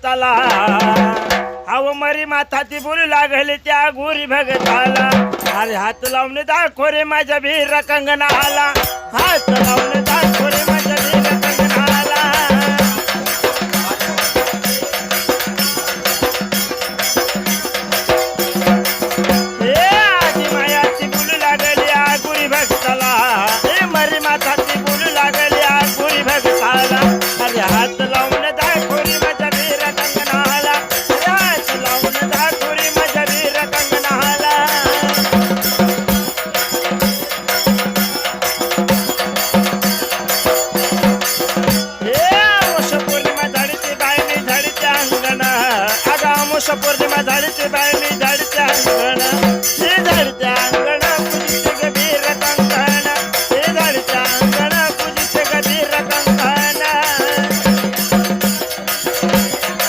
भक्ताला. अव मरी माथा ती बोलू लागले त्या गोरी भगताला. अरे हात लावून दाखो रे माझ्या कंगना कंगनाला. हात लावून दाखो रे माझ्या वीर कंगनाला. ए आजी मायाची बोलू लागली आ गुरी भक्ताला ए मरी माताची बोलू लागली आ अरे हात लावून बाय मी झाडीच्या अंगण अगं आमुष पौर्णिमा झाडीची बाय मी झाडीच्या अंगण